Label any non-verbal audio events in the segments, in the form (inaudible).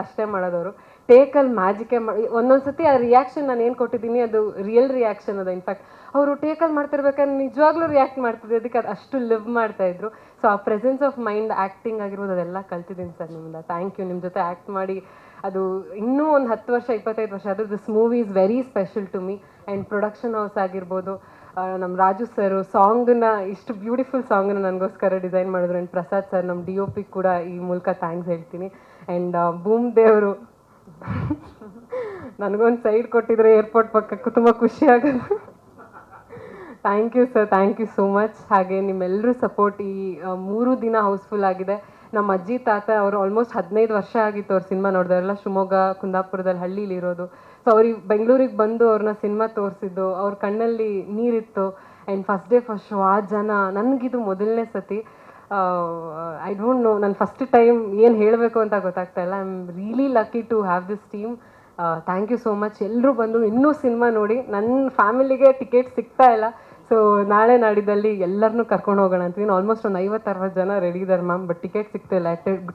ಅಷ್ಟೇ ಮಾಡೋದವರು. ಟೇಕಲ್ಲಿ ಮ್ಯಾಜಿಕೇ ಮಾಡಿ ಒಂದೊಂದ್ಸತಿ ಆ ರಿಯಾಕ್ಷನ್ ನಾನು ಏನು ಕೊಟ್ಟಿದ್ದೀನಿ, ಅದು ರಿಯಲ್ ರಿಯಾಕ್ಷನ್ ಅದ. ಇನ್ಫ್ಯಾಕ್ಟ್ ಅವರು ಟೇಕಲ್ಲಿ ಮಾಡ್ತಿರ್ಬೇಕಾದ್ರೆ ನಿಜವಾಗ್ಲೂ ರಿಯಾಕ್ಟ್ ಮಾಡ್ತಿದ್ದೆ. ಅದಕ್ಕೆ ಅದು ಅಷ್ಟು ಲಿವ್ ಮಾಡ್ತಾ ಇದ್ರು. ಸೊ ಆ ಪ್ರೆಸೆನ್ಸ್ ಆಫ್ ಮೈಂಡ್ ಆ್ಯಕ್ಟಿಂಗ್ ಆಗಿರ್ಬೋದು, ಅದೆಲ್ಲ ಕಲ್ತಿದ್ದೀನಿ ಸರ್ ನಿಮ್ಮಿಂದ. ಥ್ಯಾಂಕ್ ಯು ನಿಮ್ಮ ಜೊತೆ ಆ್ಯಕ್ಟ್ ಮಾಡಿ, ಅದು ಇನ್ನೂ ಒಂದು ಹತ್ತು ವರ್ಷ, ಇಪ್ಪತ್ತೈದು ವರ್ಷ. ಆದರೆ this movie is very special to me and production house ಆಗಿರ್ಬೋದು ನಮ್ಮ ರಾಜು ಸರ್ ಸಾಂಗನ್ನ ಇಷ್ಟು ಬ್ಯೂಟಿಫುಲ್ ಸಾಂಗನ್ನ ನನಗೋಸ್ಕರ ಡಿಸೈನ್ ಮಾಡಿದ್ರು. ಆ್ಯಂಡ್ ಪ್ರಸಾದ್ ಸರ್ ನಮ್ಮ ಡಿ ಒ ಪಿ ಕೂಡ ಈ ಮೂಲಕ ಥ್ಯಾಂಕ್ಸ್ ಹೇಳ್ತೀನಿ. ಆ್ಯಂಡ್ ಭೂಮ್ ದೇವರು (laughs) ನನಗೊಂದು ಸೈಡ್ ಕೊಟ್ಟಿದ್ರೆ ಏರ್ಪೋರ್ಟ್ ಪಕ್ಕಕ್ಕೂ ತುಂಬ ಖುಷಿ thank you sir thank you so much ಹಾಗೆ ನಿಮ್ಮೆಲ್ಲರೂ ಸಪೋರ್ಟ್ ಈ ಮೂರು ದಿನ ಹೌಸ್ಫುಲ್ ಆಗಿದೆ. ನಮ್ಮ ಅಜ್ಜಿ, ತಾತ ಅವರು ಆಲ್ಮೋಸ್ಟ್ ಹದಿನೈದು ವರ್ಷ ಆಗಿತ್ತು ಅವ್ರ ಸಿನಿಮಾ ನೋಡಿದವರೆಲ್ಲ. ಶಿವಮೊಗ್ಗ, ಕುಂದಾಪುರದಲ್ಲಿ ಹಳ್ಳಿಲಿ ಇರೋದು. ಸೊ ಅವ್ರಿಗೆ ಬೆಂಗಳೂರಿಗೆ ಬಂದು ಅವ್ರನ್ನ ಸಿನಿಮಾ ತೋರಿಸಿದ್ದು. ಅವ್ರ ಕಣ್ಣಲ್ಲಿ ನೀರಿತ್ತು. And first day first show ಆ ಜನ ನನಗಿದು ಮೊದಲನೇ ಸತಿ. ಐ ಡೋಂಟ್ ನೋ ನಾನು ಫಸ್ಟ್ ಟೈಮ್ ಏನು ಹೇಳಬೇಕು ಅಂತ ಗೊತ್ತಾಗ್ತಾ ಇಲ್ಲ. I am really lucky to have this team thank you so much ಎಲ್ಲರೂ ಬಂದು ಇನ್ನೂ ಸಿನಿಮಾ ನೋಡಿ. ನನ್ನ ಫ್ಯಾಮಿಲಿಗೆ ಟಿಕೆಟ್ ಸಿಗ್ತಾ ಇಲ್ಲ. ಸೊ ನಾಳೆ ನಾಡಿದ್ದಲ್ಲಿ ಎಲ್ಲರನ್ನೂ ಕರ್ಕೊಂಡು ಹೋಗೋಣ ಅಂತೀನಿ ಆಲ್ಮೋಸ್ಟ್ ಒಂದು ಐವತ್ತು ಅರವತ್ತು ಜನ ರೆಡಿ ಇದ್ದಾರೆ ಮ್ಯಾಮ್ ಬಟ್ ಟಿಕೆಟ್ ಸಿಗ್ತಿಲ್ಲ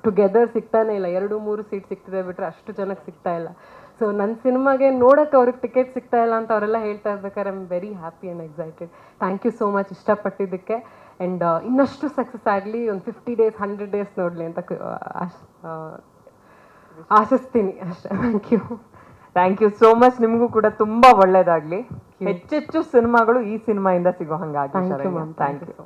ಟುಗೆದರ್ ಸಿಗ್ತಾನೇ ಇಲ್ಲ. ಎರಡು, ಮೂರು ಸೀಟ್ ಸಿಗ್ತಿದೆ ಬಿಟ್ಟರೆ ಅಷ್ಟು ಜನಕ್ಕೆ ಸಿಗ್ತಾ ಇಲ್ಲ. ಸೊ ನನ್ನ ಸಿನಿಮಾಗೆ ನೋಡೋಕ್ಕೆ ಅವ್ರಿಗೆ ಟಿಕೆಟ್ ಸಿಗ್ತಾ ಇಲ್ಲ ಅಂತ ಅವರೆಲ್ಲ ಹೇಳ್ತಾ ಇರ್ಬೇಕಾದ್ರೆ I am very happy and excited thank you so much ಇಷ್ಟಪಟ್ಟಿದ್ದಕ್ಕೆ and ಇನ್ನಷ್ಟು ಸಕ್ಸಸ್ ಆಗಲಿ ಒಂದು ಫಿಫ್ಟಿ ಡೇಸ್ ಹಂಡ್ರೆಡ್ ಡೇಸ್ ನೋಡಲಿ ಅಂತ ಆಶಿಸ್ತೀನಿ. ಅಷ್ಟೇ. Thank you thank you so much ನಿಮಗೂ ಕೂಡ ತುಂಬಾ ಒಳ್ಳೇದಾಗ್ಲಿ. ಹೆಚ್ಚೆಚ್ಚು ಸಿನಿಮಾಗಳು ಈ ಸಿನಿಮಾಯಿಂದ ಸಿಗೋ ಹಂಗಾಗಿ ಥ್ಯಾಂಕ್ ಯು